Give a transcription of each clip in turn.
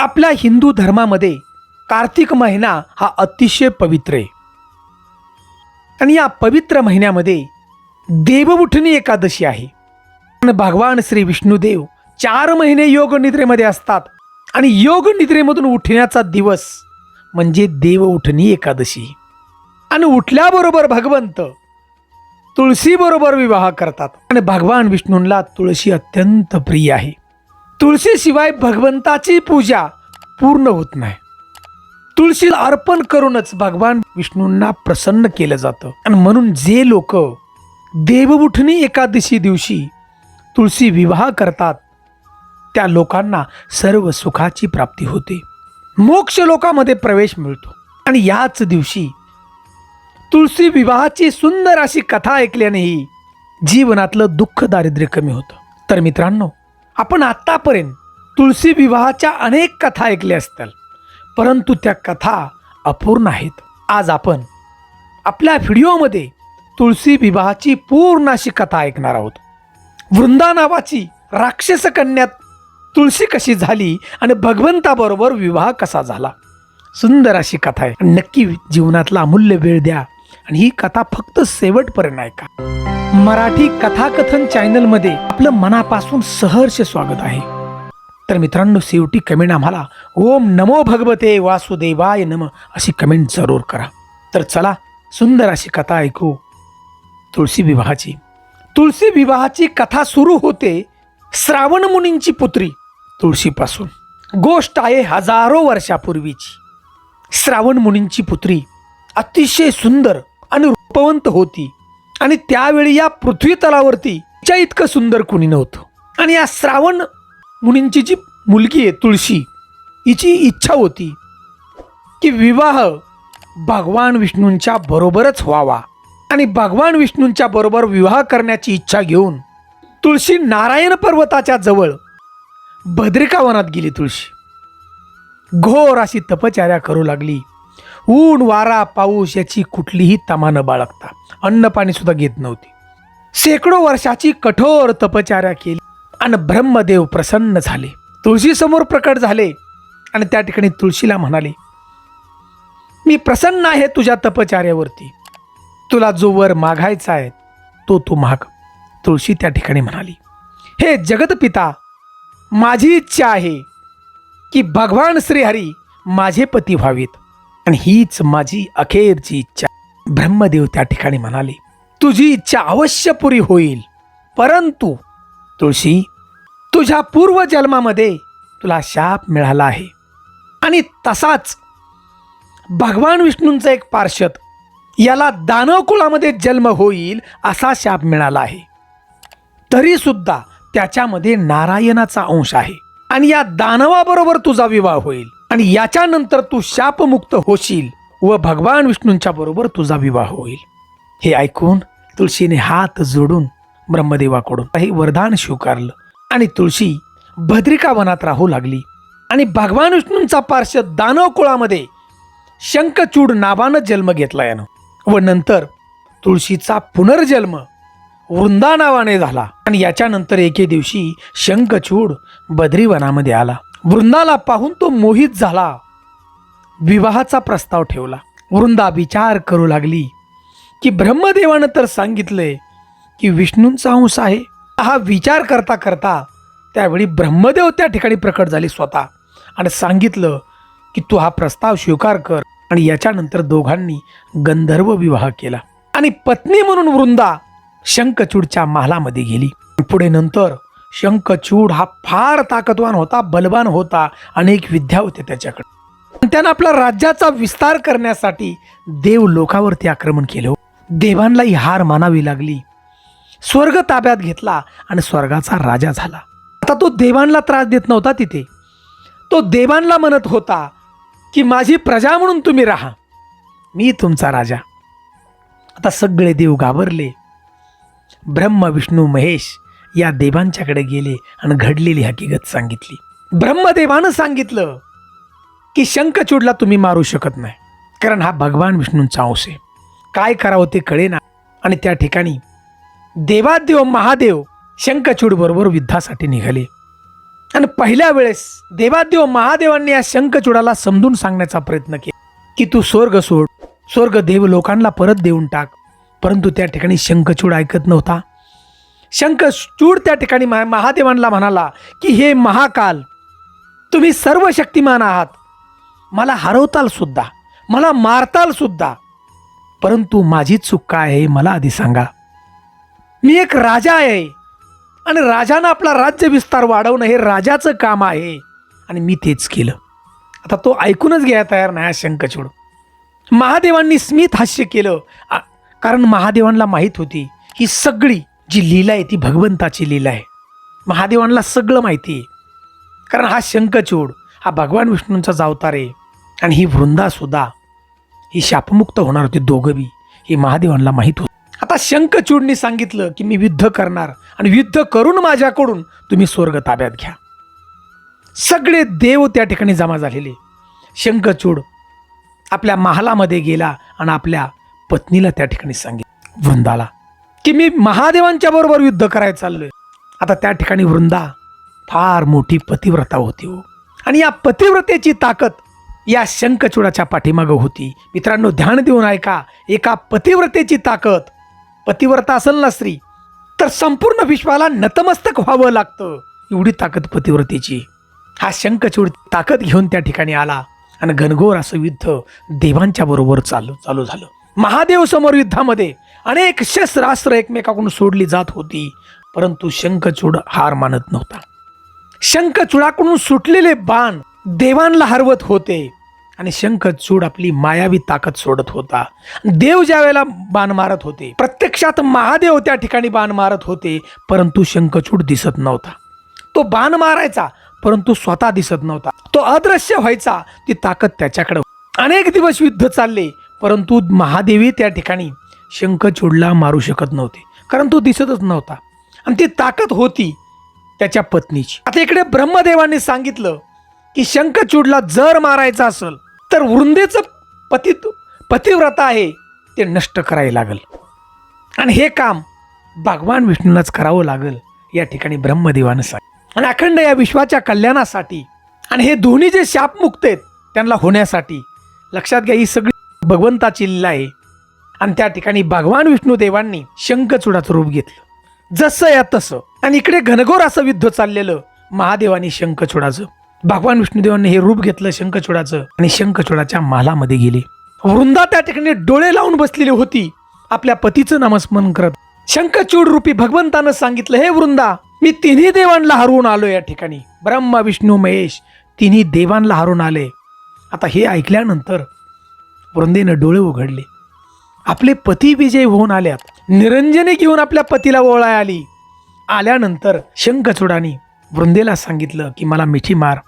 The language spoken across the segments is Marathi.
आपल्या हिंदू धर्मामध्ये कार्तिक महिना हा अतिशय पवित्र आहे. आणि या पवित्र महिन्यामध्ये देवउठणी एकादशी आहे. आणि भगवान श्री विष्णुदेव चार महिने योग निद्रेमध्ये असतात. आणि योग निद्रेमधून उठण्याचा दिवस म्हणजे देवउठणी एकादशी. आणि उठल्याबरोबर भगवंत तुळशीबरोबर विवाह करतात. आणि भगवान विष्णूंना तुळशी अत्यंत प्रिय आहे. तुळशीशिवाय भगवंताची पूजा पूर्ण होत नाही. तुळशीला अर्पण करूनच भगवान विष्णूंना प्रसन्न केलं जातं. आणि म्हणून जे लोक देवउठणी एकादशी दिवशी तुळशी विवाह करतात त्या लोकांना सर्व सुखाची प्राप्ती होते. मोक्ष लोकामध्ये प्रवेश मिळतो. आणि याच दिवशी तुळशी विवाहाची सुंदर अशी कथा ऐकल्यानेही जीवनातलं दुःख दारिद्र्य कमी होतं. तर मित्रांनो आपण आत्तापर्यंत तुळशी विवाहाच्या अनेक कथा ऐकल्या असतील. परंतु त्या कथा अपूर्ण आहेत. आज आपण आपल्या व्हिडिओमध्ये तुळशी विवाहाची पूर्ण अशी कथा ऐकणार आहोत. वृंदा नावाची राक्षस कन्यात तुळशी कशी झाली आणि भगवंताबरोबर विवाह कसा झाला? सुंदर अशी कथा आहे. आणि नक्की जीवनातला अमूल्य वेळ द्या. आणि ही कथा फक्त शेवटपर्यंत ऐका मराठी कथाकथन चॅनलमध्ये आपलं मनापासून सहर्ष स्वागत आहे. तर मित्रांनो शेवटी कमेंट आम्हाला ओम नमो भगवते वासुदेवाय नम अशी कमेंट जरूर करा. तर चला सुंदर अशी कथा ऐकू. तुळशी विवाहाची. तुळशी विवाहाची कथा सुरू होते श्रावण मुनींची पुत्री तुळशीपासून. गोष्ट आहे हजारो वर्षापूर्वीची. श्रावण मुनींची पुत्री अतिशय सुंदर रूपवंत होती आणि त्यावेळी या पृथ्वी तलावरती तिच्या इतकं सुंदर कुणी नव्हतं. आणि या श्रावण मुनींची जी मुलगी आहे तुळशी हिची इच्छा होती की विवाह भगवान विष्णूंच्या बरोबरच व्हावा. आणि भगवान विष्णूंच्या बरोबर विवाह करण्याची इच्छा घेऊन तुळशी नारायण पर्वताच्या जवळ भद्रिकावनात गेली तुळशी. घोर अशी तपचार्या करू लागली. ऊन वारा पाऊस याची कुठलीही तमा न बाळगता. अन्न पाणी सुद्धा घेत नव्हती. शेकडो वर्षाची कठोर तपचार्या केली आणि ब्रह्मदेव प्रसन्न झाले. तुळशी समोर प्रकट झाले आणि त्या ठिकाणी तुळशीला म्हणाले मी प्रसन्न आहे तुझ्या तपचार्यावरती तुला जो वर मागायचा आहे तो तू माग. तुळशी त्या ठिकाणी म्हणाली हे जगतपिता माझी इच्छा आहे की भगवान श्रीहरी माझे पती व्हावेत. आणि हीच माझी अखेरची इच्छा. ब्रह्मदेव त्या ठिकाणी म्हणाले तुझी इच्छा अवश्य पुरी होईल. परंतु तुळशी तुझ्या पूर्वजन्मामध्ये तुला शाप मिळाला आहे. आणि तसाच भगवान विष्णूंचा एक पार्षद याला दानवकुळामध्ये जन्म होईल असा शाप मिळाला आहे. तरी सुद्धा त्याच्यामध्ये नारायणाचा अंश आहे. आणि या दानवाबरोबर तुझा विवाह होईल. आणि याच्यानंतर तू शापमुक्त होशील व भगवान विष्णूंच्या बरोबर तुझा विवाह होईल. हे ऐकून तुळशीने हात जोडून ब्रह्मदेवाकडून काही वरदान स्वीकारलं आणि तुळशी भद्रिका वनात राहू लागली आणि भगवान विष्णूंचा पार्श्व दानव कुळामध्ये शंखचूड नावानं जन्म घेतला यानं. व नंतर तुळशीचा पुनर्जन्म वृंदा नावाने झाला आणि याच्यानंतर एके दिवशी शंखचूड बद्रीवनामध्ये आला. वृंदाला पाहून तो मोहित झाला. विवाहाचा प्रस्ताव ठेवला. वृंदा विचार करू लागली की ब्रह्मदेवानं तर सांगितलंय की विष्णूंचा अंश आहे. हा विचार करता करता त्यावेळी ब्रह्मदेव त्या ठिकाणी प्रकट झाले स्वतः आणि सांगितलं की तू हा प्रस्ताव स्वीकार कर आणि याच्यानंतर दोघांनी गंधर्व विवाह केला. आणि पत्नी म्हणून वृंदा शंखचूडच्या महालामध्ये गेली. पुढे नंतर शंखचूड हा फार ताकदवान होता बलवान होता अनेक विद्या होत्या त्याच्याकडे. त्यानं आपला राज्याचा विस्तार करण्यासाठी देव लोकावरती आक्रमण केलं हो. देवांलाही हार मानावी लागली. स्वर्ग ताब्यात घेतला आणि स्वर्गाचा राजा झाला. आता तो देवांना त्रास देत नव्हता तिथे. तो देवांना म्हणत होता की माझी प्रजा म्हणून तुम्ही राहा. मी तुमचा राजा. आता सगळे देव घाबरले. ब्रह्म विष्णू महेश या देवांच्याकडे गेले आणि घडलेली हकीकत सांगितली. ब्रह्मदेवानं सांगितलं की शंखचूडला तुम्ही मारू शकत नाही कारण हा भगवान विष्णूंचा अंश आहे. काय करावं ते कळेना. आणि त्या ठिकाणी देवादेव महादेव शंखचूड बरोबर युद्धासाठी निघाले. आणि पहिल्या वेळेस देवादेव महादेवांनी या शंखचूडाला समजून सांगण्याचा प्रयत्न केला की तू स्वर्ग सोड स्वर्ग देव लोकांना परत देऊन टाक. परंतु त्या ठिकाणी शंखचूड ऐकत नव्हता. शंख शंखचूड त्या ठिकाणी महा- महादेवांना म्हणाला की हे महाकाल तुम्ही सर्व शक्तिमान आहात. मला हरवताल सुद्धा मला मारताल सुद्धा. परंतु माझी चूक काय आहे मला आधी सांगा. मी एक राजा आहे आणि राजानं आपला राज्य विस्तार वाढवणं हे राजाचं काम आहे. आणि मी तेच केलं. आता तो ऐकूनच घ्यायला तयार नाही हा शंखचूड महादेवांनी स्मित हास्य केलं. कारण महादेवांना माहीत होती ही सगळी जी लीला आहे ती भगवंताची लीला आहे. महादेवांना सगळं माहिती आहे. कारण हा शंखचूड हा भगवान विष्णूंचा अवतार आहे. आणि ही वृंदासुद्धा ही शापमुक्त होणार होती दोघं बी हे महादेवांना माहीत होतं. आता शंखचूडनी सांगितलं की मी युद्ध करणार आणि युद्ध करून माझ्याकडून तुम्ही स्वर्ग ताब्यात घ्या. सगळे देव त्या ठिकाणी जमा झालेले. शंखचूड आपल्या महालामध्ये गेला आणि आपल्या पत्नीला त्या ठिकाणी सांगितलं वृंदाला. की मी महादेवांच्या बरोबर युद्ध करायला चाललोय. आता त्या ठिकाणी वृंदा फार मोठी पतिव्रता होती हो. आणि या पतिव्रतेची ताकद या शंखचूडाच्या पाठीमागं होती. मित्रांनो ध्यान देऊन ऐका एका पतिव्रतेची ताकद पतिव्रता असेल ना स्त्री तर संपूर्ण विश्वाला नतमस्तक व्हावं लागतं. एवढी ताकद पतिव्रतेची. हा शंखचूड ताकद घेऊन त्या ठिकाणी आला आणि घनघोर असं युद्ध देवांच्या बरोबर चालू चालू झालं. महादेव समोर युद्धामध्ये अनेक शस्त्रास्त्र एकमेकाकडून सोडली जात होती परंतु शंखचूड हार मानत नव्हता. शंखचूडाकडून सुटलेले बाण देवांना हरवत होते आणि शंखचूड आपली मायावी ताकद सोडत होता. देव ज्या वेळेला बाण मारत होते प्रत्यक्षात महादेव त्या ठिकाणी बाण मारत होते परंतु शंखचूड दिसत नव्हता. तो बाण मारायचा परंतु स्वतः दिसत नव्हता. तो अदृश्य व्हायचा ती ताकद त्याच्याकडे अनेक दिवस युद्ध चालले परंतु महादेवी त्या ठिकाणी शंखचूडला मारू शकत नव्हते कारण तो दिसतच नव्हता. आणि ती ताकद होती त्याच्या पत्नीची. आता इकडे ब्रह्मदेवाने सांगितलं की शंखचूडला जर मारायचं असेल तर वृंदेचं पती पतिव्रता आहे ते नष्ट करायला लागल. आणि हे काम भगवान विष्णूंनाच करावं लागल या ठिकाणी ब्रह्मदेवानं सांग आणि अखंड या विश्वाच्या कल्याणासाठी आणि हे दोन्ही जे शापमुक्त आहेत त्यांना होण्यासाठी लक्षात घ्या ही सगळी भगवंताची लीला आहे. आणि त्या ठिकाणी भगवान विष्णू देवांनी शंखचूडाचं रूप घेतलं. जसं या तसं. आणि इकडे घनघोर असं युद्ध चाललेलं महादेवानी शंखचूडाचं. भगवान विष्णुदेवांनी हे रूप घेतलं शंखचूडाचं आणि शंखचूडाच्या मालामध्ये गेले. वृंदा त्या ठिकाणी डोळे लावून बसलेली होती. आपल्या पतीचं नामस्मरण करत शंखचूड रूपी भगवंतानं सांगितलं हे वृंदा मी तिन्ही देवांना हरवून आलो या ठिकाणी. ब्रह्मा विष्णू महेश तिन्ही देवांना हरवून आले. आता हे ऐकल्यानंतर वृंदेनं डोळे उघडले. आपले पती विजय होऊन आल्यात. निरंजने घेऊन आपल्या पतीला ओळाय आली. आल्यानंतर शंखचुडानी वृंदेला सांगितलं की मला मिठी मार.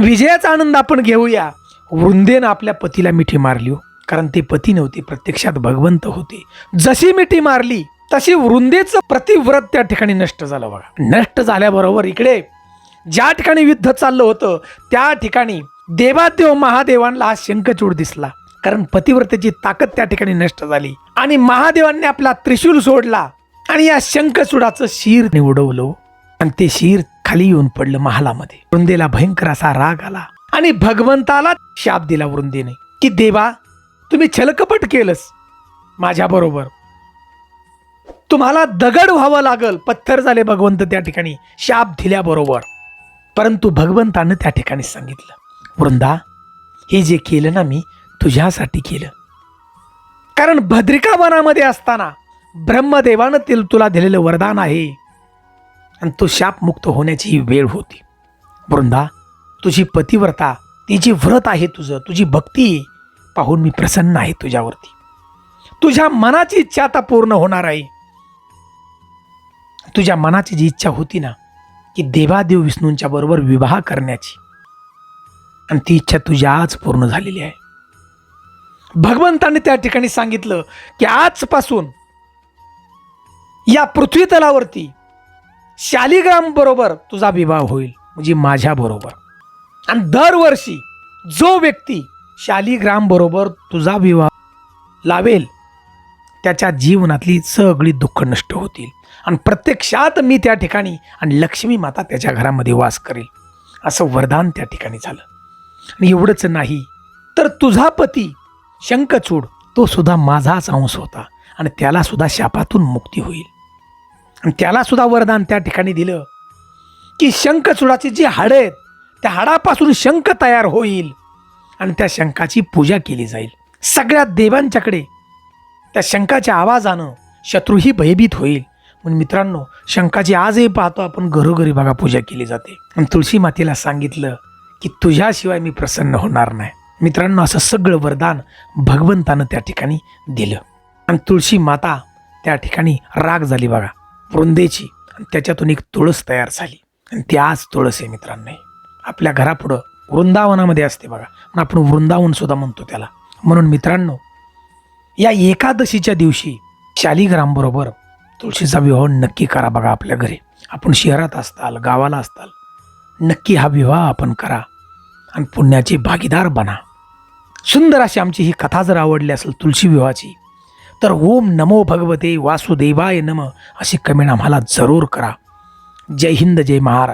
विजयाचा आनंद आपण घेऊया. वृंदेनं आपल्या पतीला मिठी मारली हो. कारण ते पती नव्हते प्रत्यक्षात भगवंत होते. जशी मिठी मारली तशी वृंदेचं प्रतिव्रत त्या ठिकाणी नष्ट झालं बघा. नष्ट झाल्याबरोबर इकडे ज्या ठिकाणी युद्ध चाललं होतं त्या ठिकाणी देवादेव महादेवांना हा शंखचूड दिसला. कारण पतिव्रतेची ताकद त्या ठिकाणी नष्ट झाली. आणि महादेवांनी आपला त्रिशूल सोडला आणि या शंखचूडाचं शिर निवडवलं. आणि ते शिर खाली येऊन पडलं महालामध्ये. वृंदेला भयंकर असा राग आला. आणि भगवंताला शाप दिला वृंदेने. की देवा तुम्ही छलकपट केलंस. माझ्या बरोबर. तुम्हाला दगड व्हावं लागल. पत्थर झाले भगवंत त्या ठिकाणी. शाप दिल्याबरोबर. परंतु भगवंतानं त्या ठिकाणी सांगितलं वृंदा हे जे केलं ना मी तुझ्यासाठी केलं. कारण भद्रिका वनामध्ये असताना ब्रह्मदेवानं ते तुला दिलेलं वरदान आहे. आणि तो शापमुक्त होण्याची ही वेळ होती. वृंदा तुझी पतिव्रता ती जी व्रत आहे तुझं तुझी भक्ती पाहून मी प्रसन्न आहे तुझ्यावरती. तुझ्या मनाची इच्छा आता पूर्ण होणार आहे. तुझ्या मनाची जी इच्छा होती ना की देवादेव विष्णूंच्या बरोबर विवाह करण्याची आणि ती इच्छा तुझ्या आज पूर्ण झालेली आहे. भगवंताने त्या ठिकाणी सांगितलं की आजपासून या पृथ्वी तलावरती शालिग्राम बरोबर तुझा विवाह होईल म्हणजे माझ्या बरोबर. आणि दरवर्षी जो व्यक्ती शालिग्राम बरोबर तुझा विवाह लावेल त्याच्या जीवनातली सगळी दुःख नष्ट होतील. आणि प्रत्यक्षात मी त्या ठिकाणी आणि लक्ष्मी माता त्याच्या घरामध्ये वास करेल. असं वरदान त्या ठिकाणी झालं. आणि एवढंच नाही तर तुझा पती शंखचूड तो सुद्धा माझाच अंश होता आणि त्याला सुद्धा शापातून मुक्ती होईल. आणि त्याला सुद्धा वरदान त्या ठिकाणी दिलं की शंखचूडाची जी हाडं आहेत त्या हाडापासून शंख तयार होईल आणि त्या शंखाची पूजा केली जाईल. सगळ्या देवांच्याकडे त्या शंखाच्या आवाजानं शत्रूही भयभीत होईल. म्हणून मित्रांनो शंखाची आजही पाहतो आपण घरोघरी बघा पूजा केली जाते. आणि तुळशी मातेला सांगितलं की तुझ्याशिवाय मी प्रसन्न होणार नाही. मित्रांनो असं सगळं वरदान भगवंतानं त्या ठिकाणी दिलं. आणि तुळशी माता त्या ठिकाणी राग झाली बघा. वृंदेची. आणि त्याच्यातून एक तुळस तयार झाली. आणि ती आज तुळस आहे मित्रांनो. आपल्या घरापुढं वृंदावनामध्ये असते बघा. आणि आपण वृंदावन सुद्धा म्हणतो त्याला. म्हणून मित्रांनो या एकादशीच्या दिवशी शालिग्रामबरोबर तुळशीचा विवाह नक्की करा बघा आपल्या घरी. आपण शहरात असताल गावाला असताल नक्की हा विवाह आपण करा. आणि पुण्याचे भागीदार बना. सुंदर अशी आमची ही कथा जर आवडली असेल तुलसी विवाहाची तर ओम नमो भगवते वासुदेवाय नम अशी कमेंट आम्हाला जरूर करा. जय हिंद जय महाराष्ट्र.